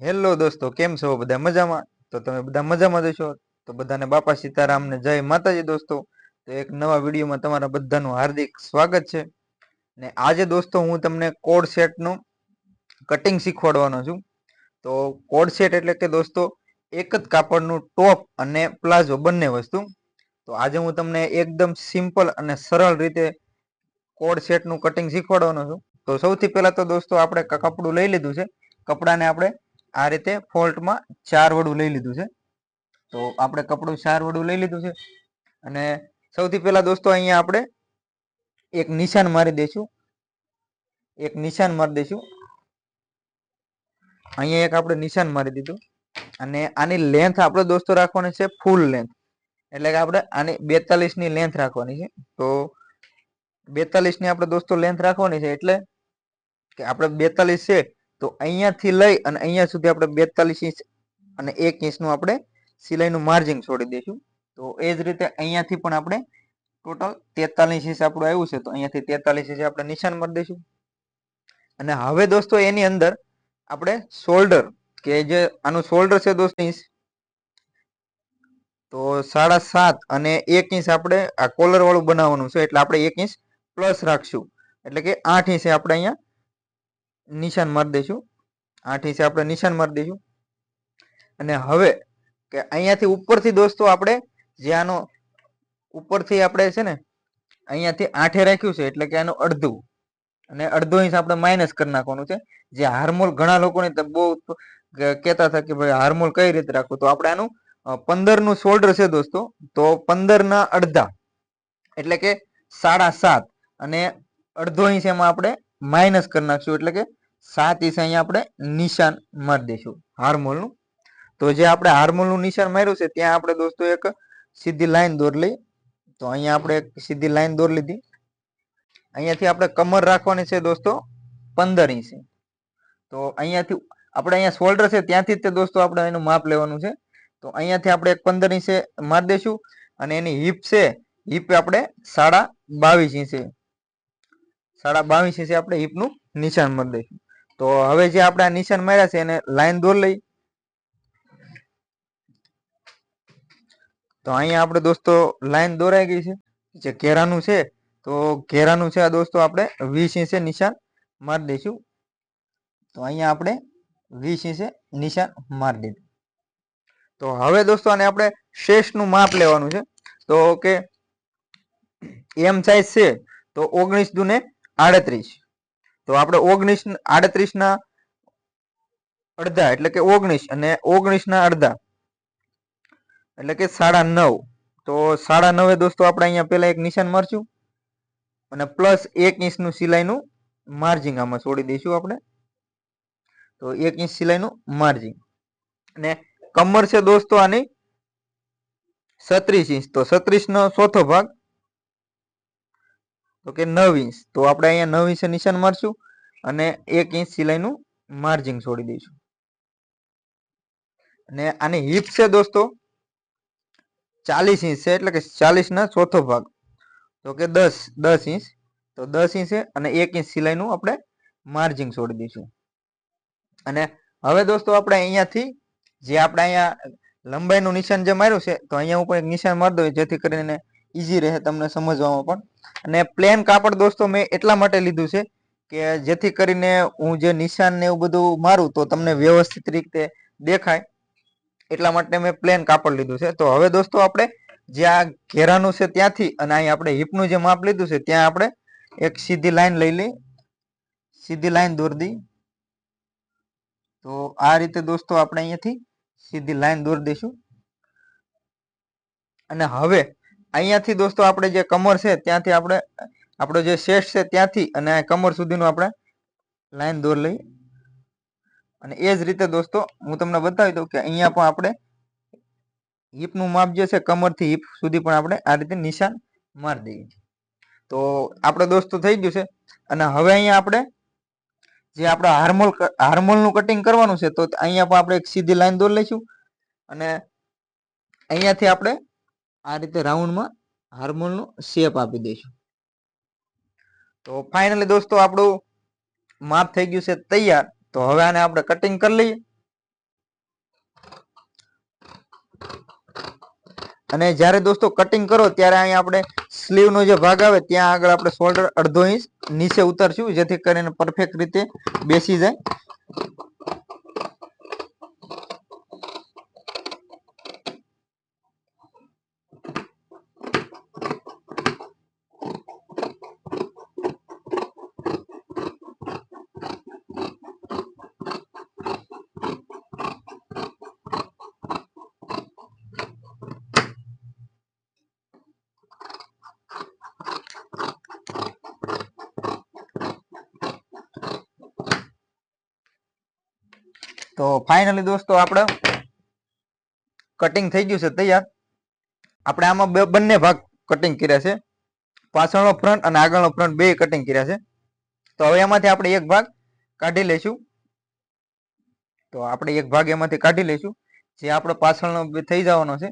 Hello દોસ્તો, કેમ છો? બધા મજામાં? તો તમે બધા મજામાં જશો તો બધાને બાપા સીતારામને જય માતાજી દોસ્તો. તો એક નવા વિડીયોમાં તમારા બધાનું હાર્દિક સ્વાગત છે. ને આજે દોસ્તો હું તમને કોડ સેટનું કટિંગ શીખવાડવાનો છું. તો કોડ સેટ એટલે કે દોસ્તો, એક જ કાપડનું ટોપ અને પ્લાઝો બંને વસ્તુ. તો આજે હું તમને એકદમ સિમ્પલ અને સરળ રીતે કોડ સેટનું કટિંગ શીખવાડવાનો છું. તો સૌથી પહેલા તો દોસ્તો આપણે કપડું લઈ લીધું છે. કપડાને આપણે આ રીતે ફોલ્ટમાં ચાર વડું લઈ લીધું છે. તો આપણે કપડું ચાર વડું લઈ લીધું છે. અને સૌથી પહેલા દોસ્તો, અહીંયા આપણે એક નિશાન મારી દઈશું. એક નિશાન મારી દઈશું. અહીંયા એક આપણે નિશાન મારી દીધું. અને આની લેન્થ આપણે દોસ્તો રાખવાની છે ફૂલ લેન્થ એટલે કે આપણે આની બેતાલીસની લેન્થ રાખવાની છે. તો બેતાલીસની આપણે દોસ્તો લેન્થ રાખવાની છે એટલે કે આપણે બેતાલીસ છે તો અહીંયાથી લઈ અને અહીંયા સુધી આપણે બેતાલીસ ઇંચ અને એક ઇંચનું આપણે સિલાઈનું માર્જિન છોડી દઈશું. તો એ જ રીતે અહીંયાથી પણ આપણે ટોટલ તેતાલીસ ઇંચ આપણું આવ્યું છે, તો અહીંયાથી તેતાલીસ ઇંચ આપણે નિશાન મારી દઈશું. અને હવે દોસ્તો એની અંદર આપણે શોલ્ડર કે જે આનું શોલ્ડર છે દોસ્ત ઇંચ, તો સાડા સાત અને એક ઇંચ આપણે આ કોલર વાળું બનાવવાનું છે, એટલે આપણે એક ઇંચ પ્લસ રાખશું. એટલે કે આઠ ઇંચે આપણે અહીંયા નિશાન મારી દઈશું આઠ ઇંચે આપણે નિશાન મારી દઈશું અને હવે કે અહીંયાથી ઉપરથી દોસ્તો આપણે જે આનો ઉપરથી આપણે છે ને, અહીંયાથી આઠે રાખ્યું છે એટલે કે આનું અડધું. અને અડધો ઇંચ આપણે માઇનસ કરી નાખવાનું છે. જે હાર્મોલ ઘણા લોકોને બહુ કહેતા હતા કે ભાઈ હાર્મોલ કઈ રીતે રાખવું? તો આપણે આનું પંદરનું શોલ્ડર છે દોસ્તો. તો પંદરના અડધા. એટલે કે સાડા સાત. અને અડધો ઇંચ એમાં આપણે માઇનસ કરી નાખશું. એટલે કે સાત ઇંચ અહીંયા આપણે નિશાન મારી દઈશું હાર્મોલનું. તો જે આપણે હાર્મોલનું નિશાન માર્યું છે, ત્યાં આપણે દોસ્તો એક સીધી લાઈન દોર લઈ. તો અહીંયા આપણે એક સીધી લાઈન દોર લીધી. અહીંયાથી આપણે કમર રાખવાની છે દોસ્તો પંદર ઇંચ તો અહીંયાથી આપણે અહીંયા શોલ્ડર છે, ત્યાંથી જ તે દોસ્તો આપણે એનું માપ લેવાનું છે. તો અહીંયાથી આપણે એક પંદર ઇંચે મારી દઈશું અને એની હિપ છે, હિપ આપણે સાડા બાવીસ ઇંચે સાડા બાવીસ ઇંચે આપણે હિપનું નિશાન મારી દઈશું. તો હવે જે આપણા નિશાન માર્યા છે એને લાઈન દોર લઈ. તો અહીંયા આપણે દોસ્તો લાઈન દોરાઈ ગઈ છે. જે ઘેરાનું છે, તો ઘેરાનું છે આ દોસ્તો આપણે વીસ ઇંચે નિશાન મારી દઈશું. તો અહીંયા આપણે વીસ ઇંચે નિશાન મારી દીધું. તો હવે દોસ્તો આને આપણે શેષનું માપ લેવાનું છે. તો કે એમ સાઈઝ છે, તો ઓગણીસ દુને આડત્રીસ. તો આપણે ઓગણીસ આડત્રીસ ના અડધા, એટલે કે ઓગણીસ અને ઓગણીસ ના અડધા, એટલે કે સાડા નવ. તો સાડા નવે દોસ્તો, આપણે અહીંયા પેલા એક નિશાન મારશું. અને પ્લસ એક ઇંચનું સિલાઈનું માર્જિંગ આમાં છોડી દઈશું આપણે. તો એક ઇંચ સિલાઈનું માર્જિંગ. અને કમર છે દોસ્તો આની સત્રીસ ઇંચ. તો છત્રીસ નો ચોથો ભાગ તો કે નવ ઇંચ તો આપણે અહીંયા નવ ઇંચે નિશાન મારશું અને એક ઇંચ સિલાઈનું માર્જિંગ છોડી દઈશું. અને આની હિપ છે દોસ્તો, ચાલીસ ઇંચ છે, એટલે કે ચાલીસના ચોથો ભાગ. તો કે દસ દસ ઇંચ. તો દસ ઇંચ અને એક ઇંચ સિલાઈનું આપણે માર્જિન છોડી દઈશું. અને હવે દોસ્તો આપણે અહીંયાથી, જે આપણે અહીંયા લંબાઈનું નિશાન જે માર્યું છે, તો અહીંયા પણ એક નિશાન મારી દઉં, જેથી કરીને ઈઝી રહે તમને સમજવામાં પણ. અને પ્લેન કાપડ દોસ્તો મેં એટલા માટે લીધું છે કે જેથી કરીને હું જે નિશાન ને એવું બધું મારું તો તમને વ્યવસ્થિત રીતે દેખાય. એટલા માટે મેં પ્લેન કાપડ લીધું છે. તો હવે દોસ્તો આપણે જે આ ઘેરાનું છે ત્યાંથી અને અહીં આપણે હિપનું જે માપ લીધું છે ત્યાં આપણે એક સીધી લાઈન લઈ લઈ. સીધી લાઈન દોરી દઈ તો આ રીતે દોસ્તો આપણે અહીંયાથી સીધી લાઈન દોરી દઈશું. અને હવે અહીંયાથી દોસ્તો આપણે જે કમર છે, ત્યાંથી આપણે, આપણો જે શેષ છે ત્યાંથી અને કમર સુધીનું આપણે લાઈન દોર લઈ અને એ જ રીતે દોસ્તો, હું તમને બતાવી દઉં કે અહીંયા પણ આપણે હિપનું માપ જે છે, કમરથી હિપ સુધી પણ આપણે આ રીતે નિશાન મારી દઈએ. તો આપણે દોસ્તો થઈ ગયું છે. અને હવે અહીંયા આપણે જે આપણે હાર્મોલ હાર્મોલનું કટિંગ કરવાનું છે, તો અહીંયા પણ આપણે એક સીધી લાઈન દોર લઈશું. અને અહીંયાથી આપણે આ રીતે રાઉન્ડમાં હાર્મોનનો શેપ આપી દઈશું. તો ફાઇનલી દોસ્તો આપણું માપ થઈ ગયું છે તૈયાર. તો હવે આને આપણે કટિંગ કરી લઈએ. અને જ્યારે દોસ્તો કટિંગ કરો ત્યારે અહીંયા આપણે સ્લીવનો જે ભાગ આવે ત્યાં આગળ આપણે શોલ્ડર અડધો ઇંચ નીચે ઉતારશું, જેથી કરીને પરફેક્ટ રીતે બેસી જાય. તો ફાઇનલી દોસ્તો આપણે કટિંગ થઈ ગયું છે, તૈયાર. આપણે આમાં બે- બંને ભાગ કટિંગ કર્યા છે. પાછળનો ફ્રન્ટ અને આગળનો ફ્રન્ટ બે કટિંગ કર્યા છે. તો હવે એમાંથી આપણે એક ભાગ કાઢી લઈશું. તો આપણે એક ભાગ એમાંથી કાઢી લઈશું. જે આપણો પાછળનો થઈ જવાનો છે.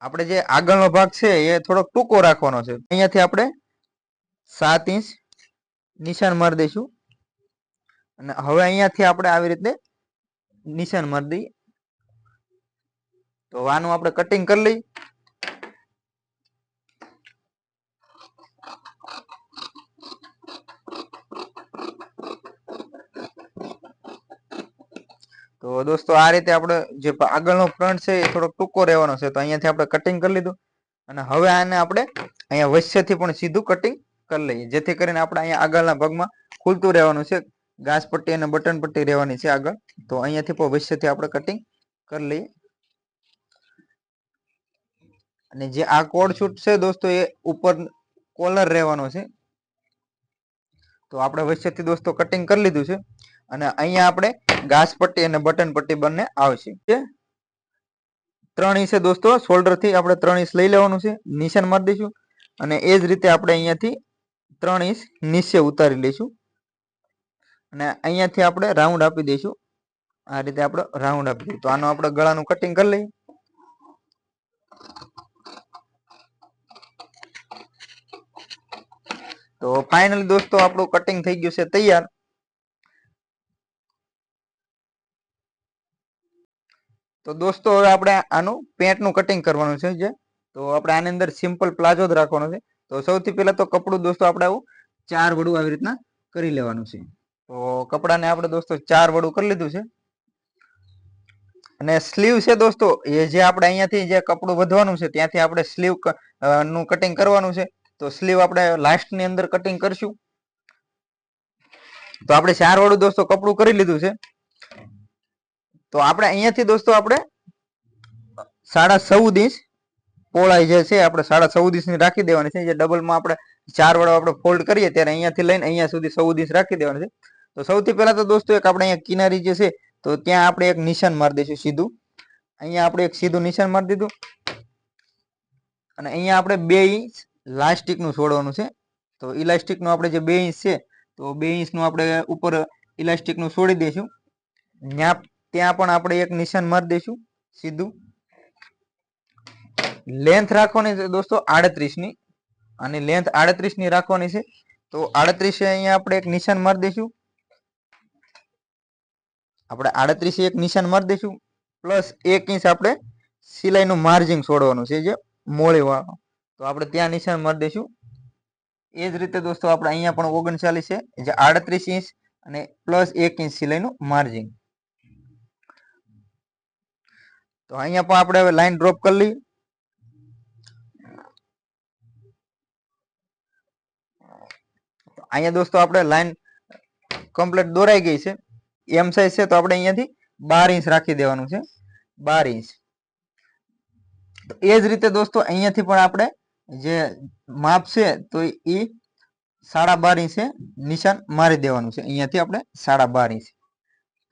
આપણે જે આગળનો ભાગ છે એ થોડોક ટૂંકો રાખવાનો છે. અહીંયાથી આપણે સાત ઇંચ નિશાન મારી દઈશું. અને હવે અહીંયાથી આપણે આવી રીતે નિશાન મારી દઈએ. તો આનું આપણે કટિંગ કરી લઈ તો દોસ્તો આ રીતે આપણે જે આગળનો ફ્રન્ટ છે એ થોડોક ટૂંકો રહેવાનો છે, તો અહીંયાથી આપણે કટિંગ કરી લીધું. અને હવે આને આપણે અહીંયા વચ્ચેથી પણ સીધું કટિંગ કરી લઈએ, જેથી કરીને આપણે અહીંયા આગળના ભાગમાં ખુલતું રહેવાનું છે. ઘાસ પટ્ટી અને બટન પટ્ટી રહેવાની છે આગળ. તો અહીંયાથી પણ વચ્ચેથી આપણે કટિંગ કરી લઈએ. અને જે આ કોડ શૂટ છે દોસ્તો એ ઉપર કોલર રહેવાનો છે. તો આપણે વચ્ચેથી દોસ્તો કટિંગ કરી લીધું છે. અને અહીંયા આપણે ઘાસ પટ્ટી અને બટન પટ્ટી બંને આવશે. ત્રણ ઇંચે દોસ્તો. શોલ્ડરથી આપણે ત્રણ ઇંચ લઈ લેવાનું છે. નિશાન મારી દઈશું. અને એ જ રીતે આપણે અહીંયાથી ત્રણ ઇંચ નીચે ઉતારી લઈશું. અને અહીંયાથી આપણે રાઉન્ડ આપી દઈશું. આ રીતે આપણે રાઉન્ડ આપી દઈશું. તો આનું આપણે ગળાનું કટિંગ કરી લઈએ. તો ફાઇનલી દોસ્તો, આપણું કટિંગ થઈ ગયું છે તૈયાર. તો દોસ્તો, હવે આપણે આનું પેન્ટનું કટિંગ કરવાનું છે જે. તો આપણે આની અંદર સિમ્પલ પ્લાઝો જ રાખવાનો છે. તો સૌથી પહેલા તો કપડું દોસ્તો, આપણે આવું ચાર વડું આવી રીતના કરી લેવાનું છે. તો કપડાને આપણે દોસ્તો ચાર વડું કરી લીધું છે. અને સ્લીવ છે દોસ્તો, એ જે આપણે અહીંયાથી જે કપડું વધવાનું છે, ત્યાંથી આપણે સ્લીવનું કટિંગ કરવાનું છે. તો સ્લીવ આપણે લાસ્ટની અંદર કટિંગ કરશું. તો આપણે ચાર વડું દોસ્તો કપડું કરી લીધું છે. તો આપણે અહીંયાથી દોસ્તો આપણે સાડા ચૌદ ઇંચ પોળાઈ જે છે, આપણે સાડા ચૌદ ઇંચની રાખી દેવાની છે. જે ડબલમાં આપણે ચાર વડો આપણે ફોલ્ડ કરીએ, ત્યારે અહીંયાથી લઈને અહીંયા સુધી ચૌદ ઇંચ રાખી દેવાની છે. તો સૌથી પહેલા તો દોસ્તો એક આપણે અહીંયા કિનારી જે છે, તો ત્યાં આપણે એક નિશાન મારી દઈશું સીધું. અહીંયા આપણે એક સીધું નિશાન મારી દીધું. અને અહીંયા આપણે બે ઇંચ લાસ્ટિકનું છોડવાનું છે. તો ઇલાસ્ટિકનું આપણે જે બે ઇંચ છે, તો બે ઇંચનું આપણે ઉપર ઇલાસ્ટિકનું છોડી દઈશું. ત્યાં ત્યાં પણ આપણે એક નિશાન મારી દઈશું સીધું. લેન્થ રાખવાની છે દોસ્તો આડત્રીસની. અને લેન્થ આડત્રીસની રાખવાની છે. તો આડત્રીસે અહીંયા આપણે એક નિશાન મારી દઈશું. આપણે આડત્રીસ એક નિશાન મારી દઈશું, પ્લસ એક ઇંચ આપણે સિલાઈનું માર્જિંગ છોડવાનું છે જે મોળી વાળો તો આપણે ત્યાં નિશાન મારી દઈશું. એ જ રીતે દોસ્તો આપણે અહીંયા પણ ઓગણચાલીસ છે, જે આડત્રીસ ઇંચ અને પ્લસ એક ઇંચ સિલાઈનું માર્જિંગ. તો અહીંયા પણ આપણે હવે લાઈન ડ્રોપ કરી લઈએ. અહીંયા દોસ્તો આપણે લાઈન કમ્પ્લીટ દોરાઈ ગઈ છે. એમ સાઈઝ છે તો આપણે અહીંયાથી બાર ઇંચ રાખી દેવાનું છે. બાર ઇંચ. તો એ જ રીતે દોસ્તો અહીંયાથી પણ આપણે જે માપ છે તો એ સાડા બાર ઇંચે નિશાન મારી દેવાનું છે. અહીંયાથી આપણે સાડા બાર ઇંચ.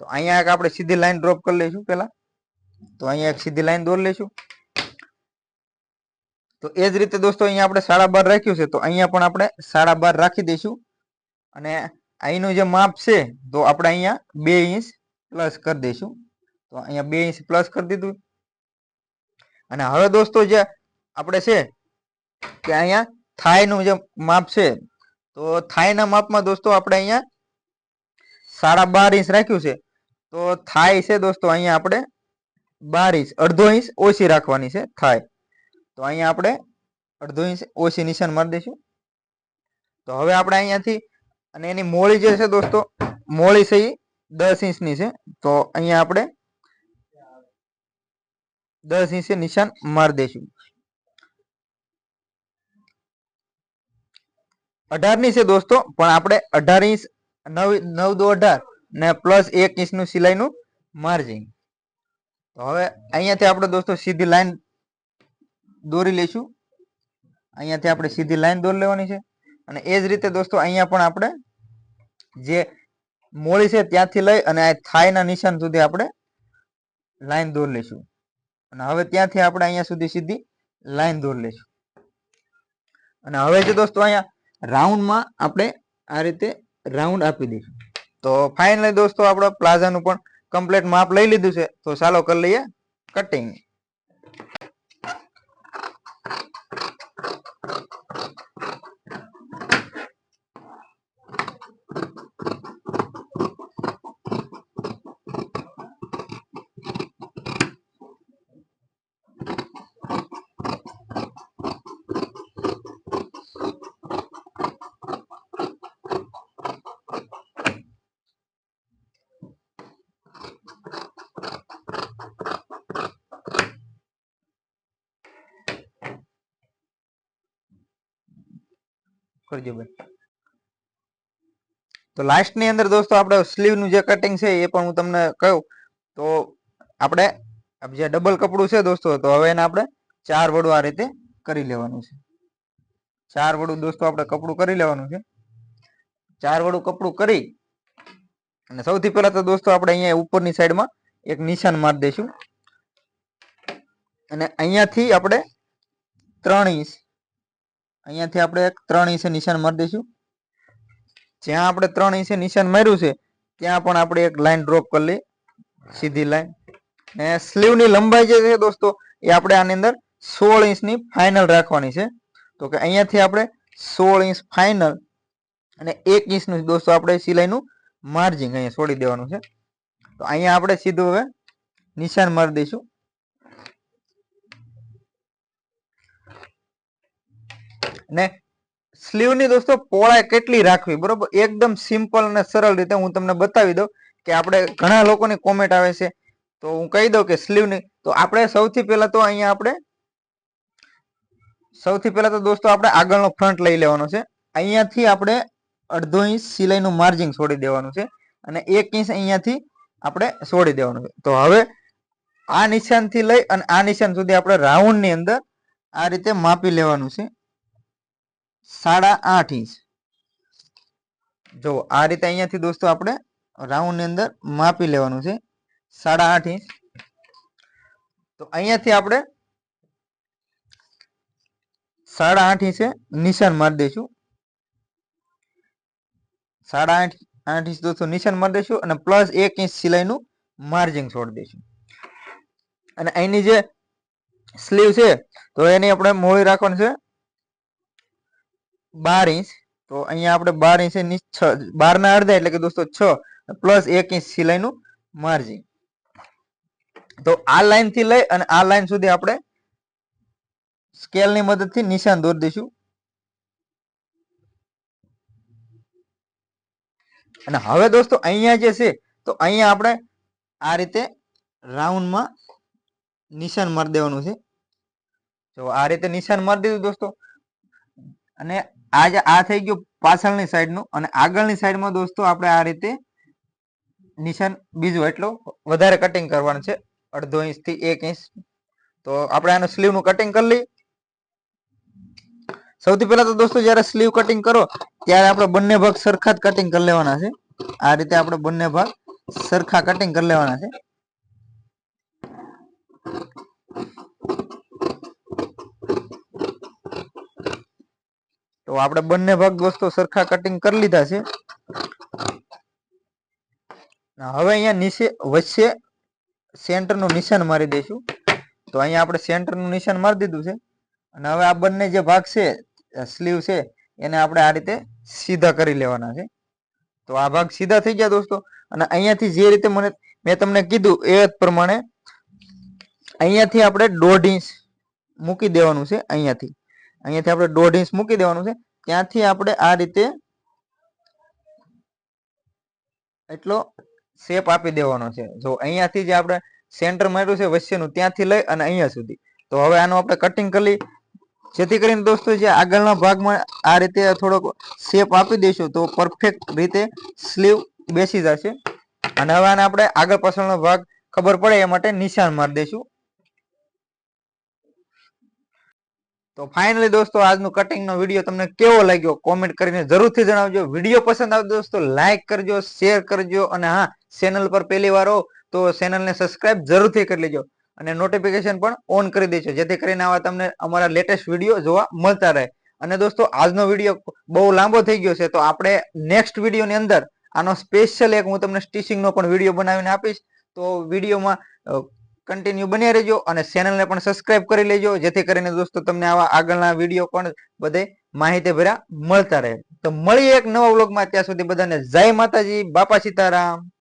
તો અહીંયા એક આપણે સીધી લાઈન ડ્રોપ કરી લઈશું પેલા તો અહીંયા એક સીધી લાઈન દોરી લઈશું. તો એ જ રીતે દોસ્તો અહીંયા આપણે સાડા બાર રાખ્યું છે તો અહીંયા પણ આપણે સાડા બાર રાખી દઈશું. અને અહીંનું જે માપ છે, તો આપણે અહીંયા બે ઇંચ પ્લસ કરી દઈશું. તો અહીંયા બે ઇંચ પ્લસ કરી દીધું. અને હવે દોસ્તો જે આપણે છે, કે અહીંયા થાયનું જે માપ છે, તો થાયના માપમાં દોસ્તો આપણે અહીંયા સાડા બાર ઇંચ રાખ્યું છે. તો થાય છે દોસ્તો અહીંયા આપણે બાર ઇંચ, અડધો ઇંચ ઓછી રાખવાની છે થાય તો અહીંયા આપણે અડધો ઇંચ ઓછી નિશાન મારી દઈશું. તો હવે આપણે અહીંયાથી અને એની મોળી જે છે દોસ્તો, મોળી છે એ દસ ઇંચની છે. તો અહીંયા આપણે દસ ઇંચે નિશાન મારી દઈશું. અઢારની છે દોસ્તો, પણ આપણે અઢાર ઇંચ, નવ નવ દો અઢાર ને પ્લસ એક ઇંચનું સિલાઈનું માર્જિન. તો હવે અહીંયાથી આપણે દોસ્તો સીધી લાઈન દોરી લઈશું. અહીંયાથી આપણે સીધી લાઈન દોરી લેવાની છે. અને એ જ રીતે દોસ્તો અહીંયા પણ આપણે જે મોળી છે ત્યાંથી લઈ અને આ થાયના નિશાન સુધી આપણે લાઈન દોરી લઈશું. અને હવે ત્યાંથી આપણે અહીંયા સુધી સીધી લાઈન દોરી લઈશું. અને હવે જે દોસ્તો અહીંયા રાઉન્ડમાં આપણે આ રીતે રાઉન્ડ આપી દઈશું. તો ફાઇનલી દોસ્તો આપણે પ્લાઝાનું પણ કમ્પ્લીટ માપ લઈ લીધું છે. તો ચાલો કરી લઈએ કટિંગ. કરજો બેન. તો લાસ્ટની અંદર દોસ્તો આપણે સ્લીવનું જે કટિંગ છે એ પણ હું તમને કહું. તો આપણે જે ડબલ કપડું છે દોસ્તો, તો હવે એને આપણે ચાર વડું આ રીતે કરી લેવાનું છે. ચાર વડું દોસ્તો આપણે કપડું કરી લેવાનું છે. ચાર વડું કપડું કરી અને સૌથી પહેલા તો દોસ્તો આપણે અહીંયા ઉપરની સાઈડમાં એક નિશાન મારી દઈશું. અને અહીંયાથી આપણે ત્રણ ઇંચ અહીંયાથી આપણે ત્રણ ઇંચે નિશાન મારી દઈશું. જ્યાં આપણે ત્રણ ઇંચે નિશાન માર્યું છે, ત્યાં પણ આપણે એક લાઈન ડ્રોપ કરી લઈએ, સીધી લાઈન. ને સ્લીવની લંબાઈ જે છે દોસ્તો, એ આપણે આની અંદર સોળ ઇંચની ફાઇનલ રાખવાની છે. તો કે અહીંયાથી આપણે સોળ ઇંચ ફાઇનલ અને એક ઇંચનું દોસ્તો આપણે સિલાઈનું માર્જિંગ અહીંયા છોડી દેવાનું છે. તો અહીંયા આપણે સીધું હવે નિશાન મારી દઈશું. ને સ્લીવની દોસ્તો પહોળાઈ કેટલી રાખવી, બરોબર? એકદમ સિમ્પલ અને સરળ રીતે હું તમને બતાવી દઉં કે આપણે ઘણા લોકોની કોમેન્ટ આવે છે. તો હું કહી દઉં કે સ્લીવની, તો આપણે સૌથી પહેલા તો અહીંયા આપણે, સૌથી પહેલા તો દોસ્તો આપણે આગળનો ફ્રન્ટ લઈ લેવાનો છે. અહીંયાથી આપણે અડધો ઇંચ સિલાઈનું માર્જિન છોડી દેવાનું છે અને એક ઇંચ અહીંયાથી આપણે છોડી દેવાનું છે. તો હવે આ નિશાનથી લઈ અને આ નિશાન સુધી આપણે રાઉન્ડની અંદર આ રીતે માપી લેવાનું છે. સાડા આઠ ઇંચ. જો આ રીતે અહીંયાથી દોસ્તો આપણે રાઉન્ડની અંદર માપી લેવાનું છે. સાડા આઠ ઇંચ. તો અહીંયાથી આપણે સાડા આઠ ઇંચે નિશાન મારી દઈશું. સાડા આઠ આઠ ઇંચ દોસ્તો નિશાન મારી દઈશું અને પ્લસ એક ઇંચ સિલાઈનું માર્જિંગ છોડી દઈશું. અને અહીંની જે સ્લીવ છે, તો એની આપણે મોળી રાખવાની છે. બાર ઇંચ. તો અહીંયા આપણે બાર ઇંચ છ બાર ના અડધા એટલે કે દોસ્તો છ, પ્લસ એક ઇંચ સિલાઈનું માર્જિન. તો આ લાઈનથી લઈ અને આ લાઈન સુધી આપણે સ્કેલની મદદથી નિશાન દોરી દઈશું. અને હવે દોસ્તો અહીંયા જે છે, તો અહીંયા આપણે આ રીતે રાઉન્ડમાં નિશાન મારી દેવાનું છે. જો આ રીતે નિશાન મારી દીધું દોસ્તો. અને આ જે આ થઈ ગયું પાછળની સાઈડનું. અને આગળની સાઈડમાં દોસ્તો, આપણે આ રીતે નિશાન બીજું એટલું વધારે કટિંગ કરવાનું છે. અડધો ઇંચથી એક ઇંચ તો આપણે આનું સ્લીવનું કટિંગ કરી લઈએ. સૌથી પહેલા તો દોસ્તો, જ્યારે સ્લીવ કટિંગ કરો, ત્યારે આપણે બંને ભાગ સરખા જ કટિંગ કરી લેવાના છે. આ રીતે આપણે બંને ભાગ સરખા કટિંગ કરી લેવાના છે. તો આપણે બંને ભાગ દોસ્તો સરખા કટિંગ કરી લીધા છે. હવે અહીંયા નીચે, વચ્ચે સેન્ટરનું નિશાન મારી દઈશું. તો અહીંયા આપણે સેન્ટરનું નિશાન મારી દીધું છે. અને હવે આ બંને જે ભાગ છે સ્લીવ છે, એને આપણે આ રીતે સીધા કરી લેવાના છે. તો આ ભાગ સીધા થઈ ગયા દોસ્તો. અને અહીંયાથી જે રીતે મને, મેં તમને કીધું એ પ્રમાણે અહીંયાથી આપણે દોઢ ઇંચ મૂકી દેવાનું છે અહીંયાથી. અહીંયાથી આપણે દોઢ ઇંચ મૂકી દેવાનું છે. ત્યાંથી આપણે આ રીતે એટલો શેપ આપી દેવાનો છે. જો અહીંયાથી જે આપણે સેન્ટર માર્યું છે વચ્ચેનું, ત્યાંથી લઈ અને અહીંયા સુધી. તો હવે આનું આપણે કટિંગ કરી જેથી કરીને દોસ્તો, જે આગળના ભાગમાં આ રીતે થોડોક શેપ આપી દઈશું, તો પરફેક્ટ રીતે સ્લીવ બેસી જશે. અને હવે આને આપણે આગળ પાછળનો ભાગ ખબર પડે એ માટે નિશાન મારી દઈશું. તો ફાઇનલી દોસ્તો, આજનું કટિંગ નો વીડિયો તમને કેવો લાગ્યો? કોમેન્ટ કરીને જરૂરથી જણાવજો. વીડિયો પસંદ આવે દોસ્તો લાઈક કરજો શેર કરજો અને હા ચેનલ પર પહેલી વાર હો તો ચેનલને સબસ્ક્રાઇબ જરૂરથી કરી લેજો. અને નોટિફિકેશન પણ ઓન કરી દેજો, જેથી કરીને આવા તમને અમારા લેટેસ્ટ વીડિયો જોવા મળતા રહે. અને દોસ્તો, આજનો વીડિયો બહુ લાંબો થઈ ગયો છે, તો આપણે નેક્સ્ટ વિડીયોની અંદર આનો સ્પેશિયલ એક હું તમને સ્ટિચિંગનો પણ વીડિયો બનાવીને આપીશ. તો વિડીયોમાં કન્ટિન્યુ બન્યા રહેજો અને ચેનલને પણ સબસ્ક્રાઇબ કરી લેજો, જેથી કરીને દોસ્તો તમને આવા આગળના વીડિયો પણ બધે માહિતી ભર્યા મળતા રહે. તો મળીએ એક નવા વ્લોગમાં ત્યાં સુધી બધાને જય માતાજી, બાપા સીતારામ.